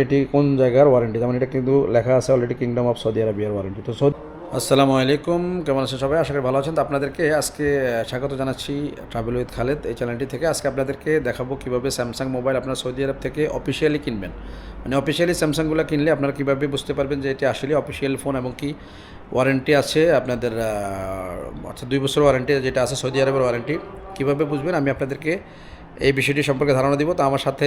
এটি কোন জায়গার ওয়ারেন্টি যেমন এটা কিন্তু লেখা আছে অলরেডি কিংডম অফ সৌদি আরবিয়ার ওয়ারেন্টি তো সৌদি আসসালামু আলাইকুম, কেমন আছেন সবাই? আশা করি ভালো আছেন। তো আপনাদেরকে আজকে স্বাগত জানাচ্ছি ট্রাভেল উইথ খালেদ এই চ্যানেলটি থেকে। আজকে আপনাদেরকে দেখাবো কীভাবে স্যামসাং মোবাইল আপনারা সৌদি আরব থেকে অফিসিয়ালি কিনবেন। মানে অফিসিয়ালি স্যামসাংগুলো কিনলে আপনারা কীভাবে বুঝতে পারবেন যে এটি আসলে অফিসিয়াল ফোন এবং কি ওয়ারেন্টি আছে আপনাদের আচ্ছা দুই বছর ওয়ারেন্টি যেটা আছে সৌদি আরবের ওয়ারেন্টি কীভাবে বুঝবেন? আমি আপনাদেরকে এই বিষয়টি সম্পর্কে ধারণা দিব। তো আমার সাথে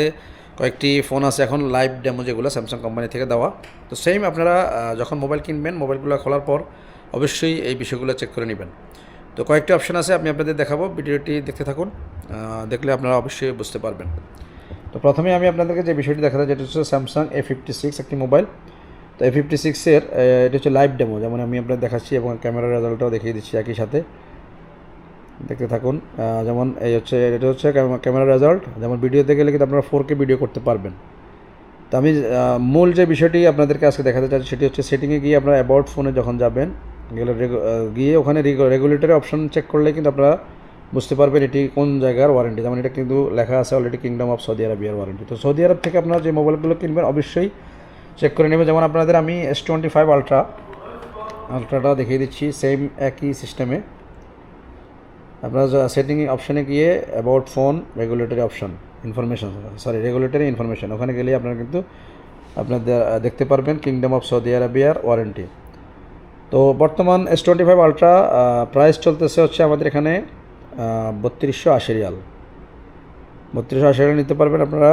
কয়েকটি ফোন আছে এখন লাইভ ডেমো যেগুলো স্যামসাং কোম্পানি থেকে দেওয়া। তো সেম আপনারা যখন মোবাইল কিনবেন মোবাইলগুলো খোলার পর অবশ্যই এই বিষয়গুলো চেক করে নেবেন। তো কয়েকটি অপশন আছে, আমি আপনাদের দেখাবো। ভিডিওটি দেখতে থাকুন দেখলে আপনারা অবশ্যই বুঝতে পারবেন। তো প্রথমে আমি আপনাদেরকে যে বিষয়টি দেখাতে যেটা হচ্ছে স্যামসাং এ ফিফটি সিক্স একটি মোবাইল তো এ ফিফটি সিক্সের এটা হচ্ছে লাইভ ডেমো যেমন আমি আপনাদের দেখাচ্ছি এবং ক্যামেরার রেজাল্টটাও দেখিয়ে দিচ্ছি একই সাথে। দেখতে থাকুন। যেমন এই হচ্ছে, এটা হচ্ছে ক্যামেরা রেজাল্ট যেমন ভিডিওতে গেলে কিন্তু আপনারা ফোর কে ভিডিও করতে পারবেন। তো আমি মূল যে বিষয়টি আপনাদেরকে আজকে দেখাতে চাচ্ছি, সেটি হচ্ছে সেটিংয়ে গিয়ে আপনারা অ্যাবাউট ফোনে যখন যাবেন, গেলে গিয়ে ওখানে রেগুলেটরি অপশন চেক করলে কিন্তু আপনারা বুঝতে পারবেন এটি কোন জায়গার ওয়ারেন্টি যেমন এটা কিন্তু লেখা আছে অলরেডি কিংডম অফ সৌদি আরবিয়ার ওয়ারেন্টি তো সৌদি আরব থেকে আপনারা যে মোবাইলগুলো কিনবেন, অবশ্যই চেক করে নেবেন। যেমন আপনাদের আমি এস টোয়েন্টি ফাইভ আলট্রা আলট্রাটা দেখিয়ে দিচ্ছি সেম একই সিস্টেমে আপনারা সেটিং অপশানে গিয়ে about phone regulatory option information sorry regulatory information ওখানে গেলে আপনারা কিন্তু আপনার দেখতে পারবেন কিংডম অফ সৌদি আরবিয়ার ওয়ারেন্টি তো বর্তমান S twenty five ultra price চলতেছে হচ্ছে আমাদের এখানে বত্রিশশো আশি রিয়াল। বত্রিশশো আশি রিয়াল নিতে পারবেন আপনারা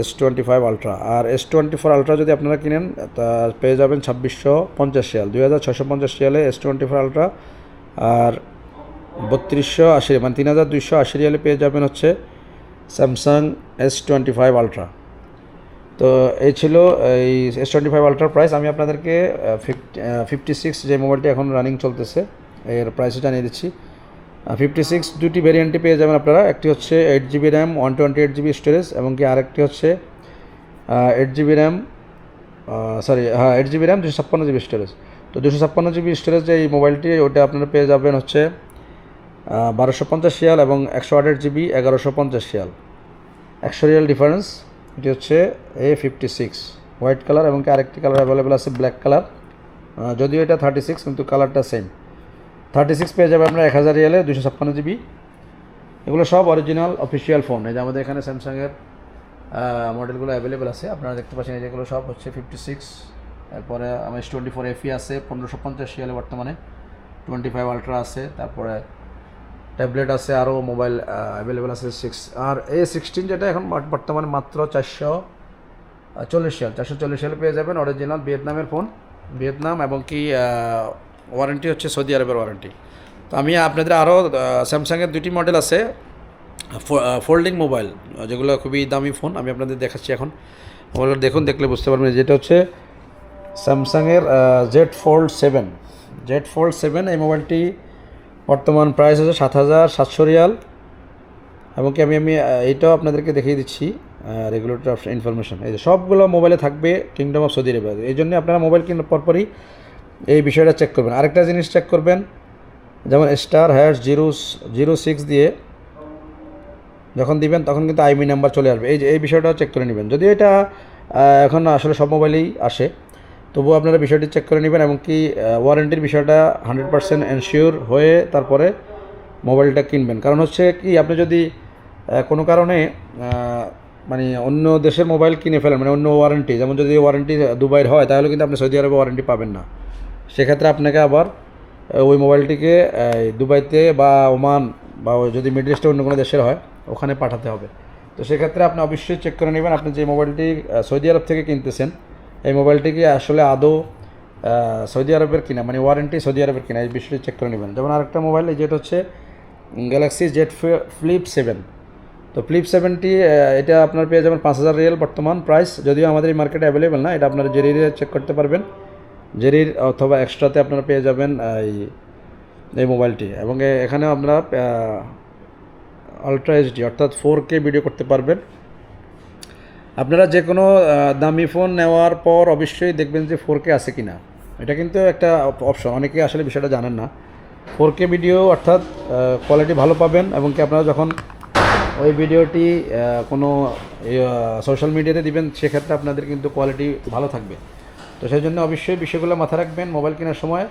এস টোয়েন্টি ফাইভ আলট্রা আর এস টোয়েন্টি ফোর আলট্রা যদি আপনারা কিনেন, তা পেয়ে যাবেন ছাব্বিশশো পঞ্চাশ রিয়াল, দুই হাজার ছশো পঞ্চাশ রিয়ালে এস টোয়েন্টি ফোর আলট্রা আর বত্রিশশো আশি মানে তিন হাজার দুইশো আশি রিয়ালে পেয়ে যাবেন হচ্ছে Samsung S twenty five ultra তো এই ছিল এই এস টোয়েন্টি ফাইভ আলট্রার প্রাইস আমি আপনাদেরকে ফিফটি সিক্স যে মোবাইলটি এখন রানিং চলতেছে, এর প্রাইসও জানিয়ে দিচ্ছি। ফিফটি সিক্স দুটি ভেরিয়েন্টে পেয়ে যাবেন আপনারা। একটি হচ্ছে eight GB RAM one twenty eight GB storage এবং কি আরেকটি হচ্ছে এইট জিবি র্যাম সরি হ্যাঁ এইট জিবি র্যাম দুশো ছাপ্পান্ন জিবি স্টোরেজ তো দুশো ছাপ্পান্ন জিবি স্টোরেজ যে এই মোবাইলটি, ওটা আপনারা পেয়ে যাবেন হচ্ছে বারোশো পঞ্চাশ রিয়াল এবং একশো আঠাশ জিবি এগারোশো পঞ্চাশ রিয়াল। একশো রিয়াল ডিফারেন্স, এটি হচ্ছে A fifty six white colour এবং আরেকটি কালার অ্যাভেলেবেল আছে, ব্ল্যাক কালার। যদিও এটা থার্টি সিক্স কিন্তু কালারটা সেম থার্টি সিক্স পেয়ে যাবে আপনার এক হাজার রিয়ালে দুশো ছাপ্পান্ন জিবি। এগুলো সব অরিজিনাল অফিসিয়াল ফোন এই যে আমাদের এখানে স্যামসাংয়ের মডেলগুলো অ্যাভেলেবেল আছে। আপনারা দেখতে পাচ্ছেন এই যেগুলো সব হচ্ছে ফিফটি সিক্স তারপরে আমার টোয়েন্টি ফোর এফি আছে, পনেরোশো পঞ্চাশ রিয়ালে বর্তমানে। টোয়েন্টি ফাইভ আলট্রা আছে, তারপরে ট্যাবলেট আছে আরও মোবাইল অ্যাভেলেবেল আছে সিক্স আর এ সিক্সটিন যেটা এখন বর্তমানে মাত্র চারশো চল্লিশ সাল চারশো চল্লিশ সালে পেয়ে যাবেন অরিজিনাল ভিয়েতনামের ফোন ভিয়েতনাম এবং কি ওয়ারেন্টি হচ্ছে সৌদি আরবের ওয়ারেন্টি তো আমি আপনাদের আরও স্যামসাংয়ের দুটি মডেল আছে ফোল্ডিং মোবাইল যেগুলো খুবই দামি ফোন আমি আপনাদের দেখাচ্ছি এখন। মোবাইলটা দেখুন, দেখলে বুঝতে পারবেন যেটা হচ্ছে স্যামসাংয়ের Z fold seven Z fold seven এই মোবাইলটি বর্তমান প্রাইস আছে সাত হাজার সাতশো রিয়াল। এবং কি আমি আমি এইটাও আপনাদেরকে দেখিয়ে দিচ্ছি রেগুলেটর অফ ইনফরমেশন এই যে সবগুলো মোবাইলে থাকবে কিংডম অফ সৌদি আরবিয়া এই জন্য আপনারা মোবাইল কেনার পরপরই এই বিষয়টা চেক করবেন। আরেকটা জিনিস চেক করবেন, যেমন star hash zero zero six দিয়ে যখন দিবেন, তখন কিন্তু আইমি নাম্বার চলে আসবে। এই যে, এই বিষয়টাও চেক করে নেবেন। যদিও এটা এখন আসলে সব মোবাইলেই আসে। তবুও আপনারা বিষয়টি চেক করে নেবেন এমনকি ওয়ারেন্টির বিষয়টা হান্ড্রেড পার্সেন্ট এনশিওর হয়ে তারপরে মোবাইলটা কিনবেন। কারণ হচ্ছে কি, আপনি যদি কোনো কারণে মানে অন্য দেশের মোবাইল কিনে ফেলেন মানে অন্য ওয়ারেন্টি যেমন যদি ওয়ারেন্টি দুবাইয়ের হয়, তাহলে কিন্তু আপনি সৌদি আরবে ওয়ারেন্টি পাবেন না। সেক্ষেত্রে আপনাকে আবার ওই মোবাইলটিকে দুবাইতে বা ওমান বা যদি মিডল ইস্টে অন্য কোনো দেশের হয়, ওখানে পাঠাতে হবে। তো সেক্ষেত্রে আপনি অবশ্যই চেক করে নেবেন, আপনি যে মোবাইলটি সৌদি আরব থেকে কিনতেছেন এই মোবাইলটি কি আসলে আদৌ সৌদি আরবের কিনা? মানে ওয়ারেন্টি সৌদি আরবের কিনা? এই বিষয়টি চেক করে নেবেন। যেমন আরেকটা মোবাইল যেটা হচ্ছে গ্যালাক্সি জেড ফ্লিপ সেভেন তো ফ্লিপ সেভেনটি এটা আপনার পেয়ে যাবেন পাঁচ হাজার রিয়েল বর্তমান প্রাইস যদিও আমাদের এই মার্কেটে অ্যাভেলেবেল না, এটা আপনারা জেরির চেক করতে পারবেন। জেরির অথবা এক্সট্রাতে আপনারা পেয়ে যাবেন এই এই মোবাইলটি। এবং এখানেও আপনারা আলট্রা এইচডি অর্থাৎ ফোর কে ভিডিও করতে পারবেন। আপনারা যে কোনো দামি ফোন নেওয়ার পর অবশ্যই দেখবেন যে ফোর কে আছে কি না এটা কিন্তু একটা অপশন অনেকে আসলে বিষয়টা জানেন না। ফোর কে ভিডিও অর্থাৎ কোয়ালিটি ভালো পাবেন এবং কি আপনারা যখন ওই ভিডিওটি কোনো সোশ্যাল মিডিয়াতে দিবেন, সেক্ষেত্রে আপনাদের কিন্তু কোয়ালিটি ভালো থাকবে। তো সেই জন্য অবশ্যই বিষয়গুলো মাথায় রাখবেন মোবাইল কেনার সময়।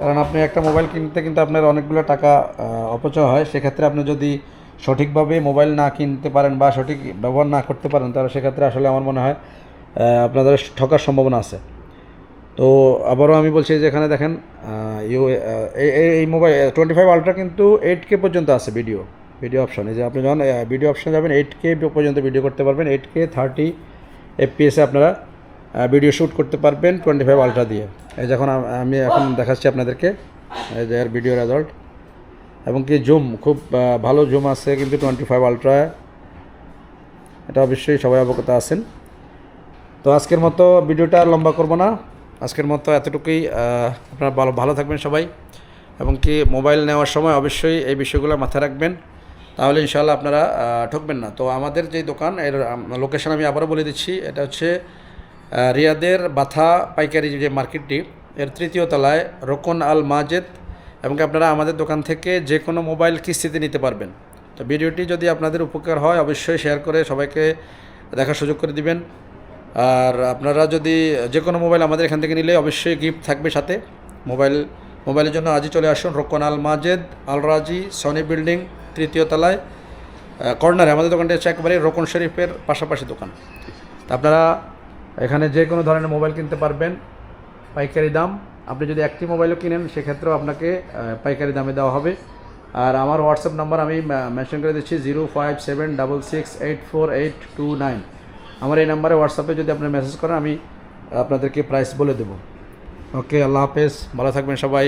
কারণ আপনি একটা মোবাইল কিনতে কিন্তু আপনার অনেকগুলো টাকা অপচয় হয়। সেক্ষেত্রে আপনি যদি সঠিকভাবে মোবাইল না কিনতে পারেন বা সঠিক ব্যবহার না করতে পারেন, তাহলে সেক্ষেত্রে আসলে আমার মনে হয় আপনাদের ঠকার সম্ভাবনা আছে। তো আবারও আমি বলছি যে এখানে দেখেন ইউ এই- মোবাইল টোয়েন্টি ফাইভ আলট্রা কিন্তু এইট কে পর্যন্ত আছে ভিডিও ভিডিও অপশন এই যে আপনি যখন ভিডিও অপশন যাবেন এইট কে পর্যন্ত ভিডিও করতে পারবেন এইট কে থার্টি এফপিএসে আপনারা ভিডিও শ্যুট করতে পারবেন টোয়েন্টি ফাইভ আলট্রা দিয়ে। এই যখন আমি এখন দেখাচ্ছি আপনাদেরকে এর ভিডিও রেজাল্ট এবং কি জুম, খুব ভালো জুম আছে কিন্তু টোয়েন্টি ফাইভ আলট্রা। এটা অবশ্যই সবাই অবগত আছেন। তো আজকের মতো ভিডিওটা লম্বা করব না। আজকের মতো এতটুকুই। আপনারা ভালো ভালো থাকবেন সবাই। এবং কি মোবাইল নেওয়ার সময় অবশ্যই এই বিষয়গুলো মাথায় রাখবেন। তাহলে ইনশাআল্লাহ আপনারা ঠকবেন না। তো আমাদের যে দোকান, এর লোকেশন আমি আবারও বলে দিচ্ছি। এটা হচ্ছে রিয়াদের বাথা পাইকারি যে মার্কেটটি, এর তৃতীয় তলায় রোকন আল মাজেদ এবং আপনারা আমাদের দোকান থেকে যে কোনো মোবাইল কিস্তিতে নিতে পারবেন। তো ভিডিওটি যদি আপনাদের উপকার হয়, অবশ্যই শেয়ার করে সবাইকে দেখার সুযোগ করে দিবেন। আর আপনারা যদি যে কোনো মোবাইল আমাদের এখান থেকে নিলে অবশ্যই গিফট থাকবে সাথে। মোবাইল, মোবাইলের জন্য আজই চলে আসুন রোকন আল মাজেদ আল রাজি সনি বিল্ডিং, তৃতীয় তলায় কর্নারে। আমাদের দোকানটা হচ্ছে একবারে রোকন শরীফের পাশাপাশি দোকান। আপনারা এখানে যে কোনো ধরনের মোবাইল কিনতে পারবেন। পাইকারি দাম আপনি যদি একটি মোবাইলও কিনেন, সেক্ষেত্রেও আপনাকে পাইকারি দামে দেওয়া হবে। আর আমার হোয়াটসঅ্যাপ নাম্বার আমি মেনশন করে দিচ্ছি zero five seven double six eight four eight two nine আমার এই নাম্বারে হোয়াটসঅ্যাপে যদি আপনার মেসেজ করেন, আমি আপনাদেরকে প্রাইস বলে দেবো। ওকে আল্লাহ হাফেজ, ভালো থাকবেন সবাই।